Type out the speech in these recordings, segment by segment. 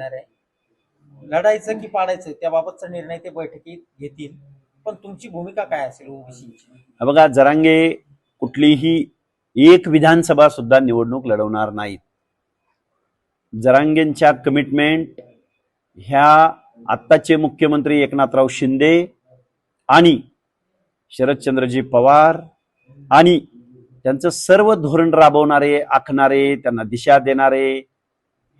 येणार आहे. लढायचं की पाडायचं त्याबाबतचा निर्णय ते बैठकीत घेतील. पण तुमची भूमिका काय असेल ओबीसीची? बघा जरांगे कुठलीही एक विधानसभा सुद्धा निवडणूक लढवणार नाहीत. जरांगेंच्या कमिटमेंट ह्या आत्ताचे मुख्यमंत्री एकनाथराव शिंदे आणि शरदचंद्रजी पवार आणि त्यांचं सर्व धोरण राबवणारे आखणारे त्यांना दिशा देणारे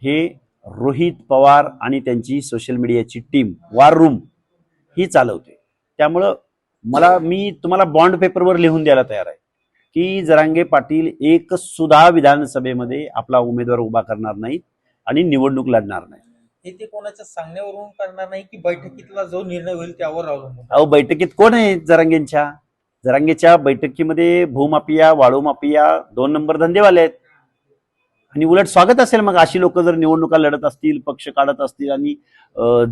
हे रोहित पवार आणि त्यांची सोशल मीडियाची टीम वार रूम ही चालवते. त्यामुळं मला मी तुम्हाला बॉन्ड पेपरवर लिहून द्यायला तयार आहे. की जरांगे पाटील एक सुद्धा विधानसभेमध्ये आपला उमेदवार उभा करणार नाहीत आणि निवडणूक लढणार नाही हे ते कोणाच्या सांगण्यावरून करणार नाही की बैठकीतला जो निर्णय होईल त्यावर अवलंबून अहो बैठकीत कोण आहे जरांगेंच्या? जरांगेच्या बैठकीमध्ये भूमाफिया वाळू माफिया दोन नंबर धंदेवाले आहेत. आणि उलट स्वागत असेल मग अशी लोक जर निवडणुका लढत असतील पक्ष काढत असतील आणि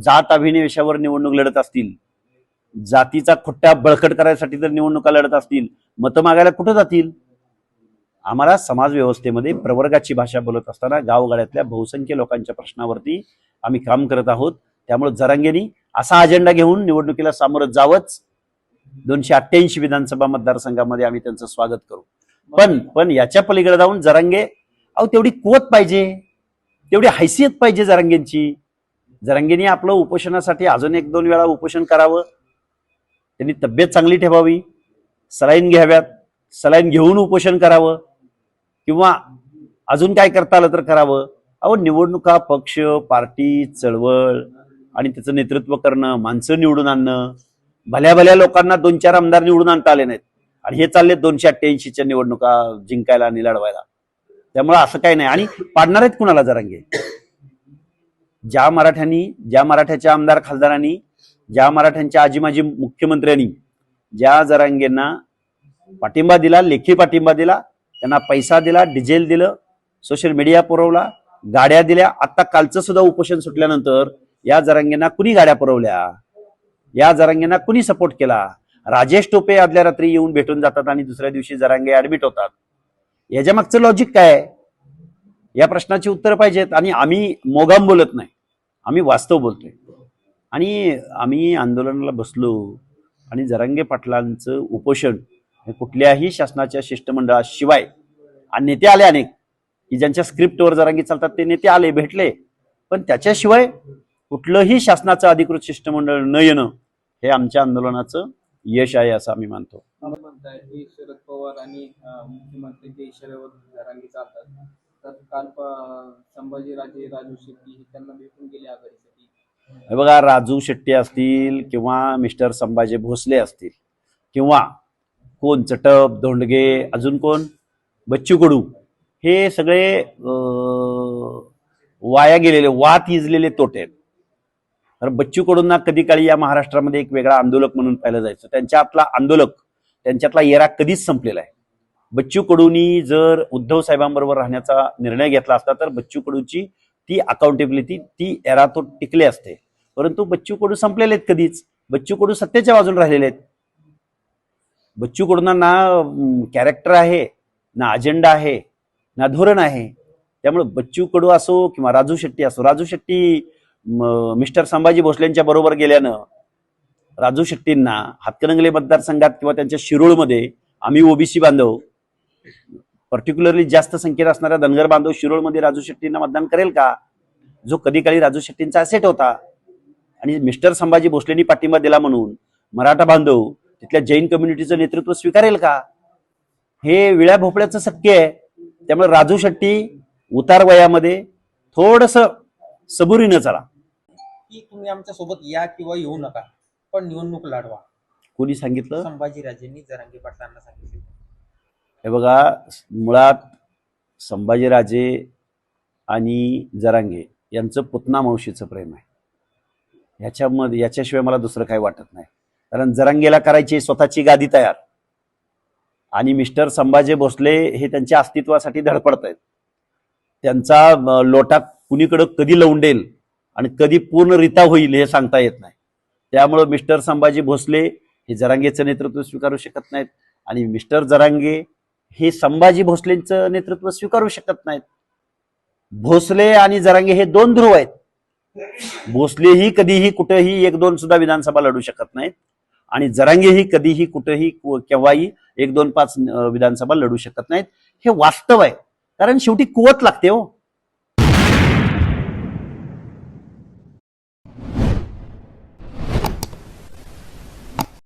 जात अभिनिवेशावर निवडणूक लढत असतील. जातीचा खुट्टा बळकट करायसाठी जर निवडणुका लढत असतील मतं मागायला कुठं जातील? आम्हाला समाज व्यवस्थेमध्ये प्रवर्गाची भाषा बोलत असताना गावगाड्यातल्या बहुसंख्य लोकांच्या प्रश्नावरती आम्ही काम करत आहोत. त्यामुळे जरांगेनी असा अजेंडा घेऊन निवडणुकीला सामोरं जावंच. दोनशे अठ्ठ्याऐंशी विधानसभा मतदारसंघामध्ये आम्ही त्यांचं स्वागत करू. पण पण याच्या पलीकडे जाऊन जरांगे अहो तेवढी कुवत पाहिजे. तेवढी हैसियत पाहिजे जरांगेंची. जरांगेनी आपलं उपोषणासाठी अजून एक दोन वेळा उपोषण करावं. त्यांनी तब्येत चांगली ठेवावी. सलाईन घ्याव्यात. सलाईन घेऊन उपोषण करावं. किंवा अजून काय करता आलं तर करावं. अहो निवडणुका पक्ष पार्टी चळवळ आणि त्याचं नेतृत्व करणं माणसं निवडून आणणं. भल्या भल्या लोकांना दोन चार आमदार निवडून आणता आले नाहीत. आणि हे चालले दोनशे अठ्ठ्याऐंशीच्या निवडणुका जिंकायला आणि लढवायला. त्यामुळे असं काही नाही. आणि पाडणार आहेत कुणाला जरांगे? ज्या मराठ्यांनी ज्या मराठ्याच्या आमदार खासदारांनी ज्या मराठ्यांच्या आजी माजी मुख्यमंत्र्यांनी ज्या जरांगेंना पाठिंबा दिला लेखी पाठिंबा दिला त्यांना पैसा दिला डिझेल दिलं सोशल मीडिया पुरवला गाड्या दिल्या आता कालचं सुद्धा उपोषण सुटल्यानंतर या जरांगेंना कुणी गाड्या पुरवल्या? या जरांगेंना कुणी सपोर्ट केला? राजेश टोपे आदल्या रात्री येऊन भेटून जातात आणि दुसऱ्या दिवशी जरांगे ऍडमिट होतात. याच्या मागचं लॉजिक काय आहे? या प्रश्नाची उत्तरं पाहिजेत आणि आम्ही मोगाम बोलत नाही. आम्ही वास्तव बोलतोय. आणि आम्ही आंदोलनाला बसलो आणि जरांगे पाटलांचं उपोषण हे कुठल्याही शासनाच्या शिष्टमंडळाशिवाय आणि नेते आले अनेक. की ज्यांच्या स्क्रिप्टवर जरांगी चालतात ते नेते आले भेटले. पण त्याच्याशिवाय कुठलंही शासनाचं अधिकृत शिष्टमंडळ न येणं हे आमच्या आंदोलनाचं यश आहे असं आम्ही मानतो. शरद पवार आणि जरांगी चालतात तर काल संभाजीराजे राजू शेट्टी हे त्यांना भेटून गेले आघाडीसाठी. हे बघा राजू शेट्टी असतील किंवा मिस्टर संभाजी भोसले असतील किंवा कोण चटप धोंडगे अजून कोण? बच्चू कडू. हे सगळे वाया गेलेले वात इजलेले तोटे आहेत. तर बच्चू कडूंना कधी काळी या महाराष्ट्रामध्ये एक वेगळा आंदोलक म्हणून पाहिलं जायचं. त्यांच्यातला आंदोलक त्यांच्यातला येरा कधीच संपलेला आहे. बच्चू कडूंनी जर उद्धव साहेबांबरोबर राहण्याचा निर्णय घेतला असता तर बच्चू कडूची ती अकाउंटेबिलिटी ती एरा तो टिकले असते. परंतु बच्चू कडू संपलेले आहेत कधीच. बच्चू कडू सत्तेच्या बाजून राहिलेले आहेत. बच्चू कडूंना ना कॅरेक्टर आहे ना अजेंडा आहे ना धोरण आहे. त्यामुळे बच्चू कडू असो किंवा राजू शेट्टी असो राजू शेट्टी मिस्टर संभाजी भोसलेंच्या बरोबर गेल्यानं राजू शेट्टींना हातकणंगले मतदारसंघात किंवा त्यांच्या शिरूळमध्ये आम्ही ओबीसी बांधव पर्टिक्युलरली जास्त संख्येत असणाऱ्या धनगर बांधव शिरोळमध्ये राजू शेट्टींना मतदान करेल का? जो कधी काळी राजू शेट्टींचा असेट होता. आणि मिस्टर संभाजी भोसलेंनी पाठिंबा दिला म्हणून मराठा बांधव तिथल्या जैन कम्युनिटीचं नेतृत्व स्वीकारेल का? हे विळ्या भोपळ्याचं शक्य आहे. त्यामुळे राजू शेट्टी उतार वयामध्ये थोडस सबुरीनं चला. की तुम्ही आमच्यासोबत या किंवा येऊ नका पण निवडणूक लढवा. कोणी सांगितलं? संभाजीराजेंनी जरांगे पाटलांना सांगितले. हे बघा मुळात संभाजीराजे आणि जरांगे यांचं पुतना मावशीचं प्रेम आहे. ह्याच्यामध्ये याच्याशिवाय मला दुसरं काही वाटत नाही. कारण जरांगेला करायची स्वतःची गादी तयार. आणि मिस्टर संभाजी भोसले हे त्यांच्या अस्तित्वासाठी धडपडत आहेत. त्यांचा अं, लोटा कुणीकडं कधी लवंडेल आणि कधी पूर्णरित्या होईल हे सांगता येत नाही. त्यामुळं मिस्टर संभाजी भोसले हे जरांगेचं नेतृत्व स्वीकारू शकत नाहीत आणि मिस्टर जरांगे हे संभाजी भोसलेंचं नेतृत्व स्वीकारू शकत नाहीत. भोसले आणि जरांगे हे दोन ध्रुव आहेत. भोसलेही कधीही कुठेही एक दोन सुद्धा विधानसभा लढू शकत नाहीत आणि जरांगेही कधीही कुठेही कु- केव्हाही एक दोन पाच विधानसभा लढू शकत नाहीत. हे वास्तव आहे. कारण शेवटी कुवत लागते हो.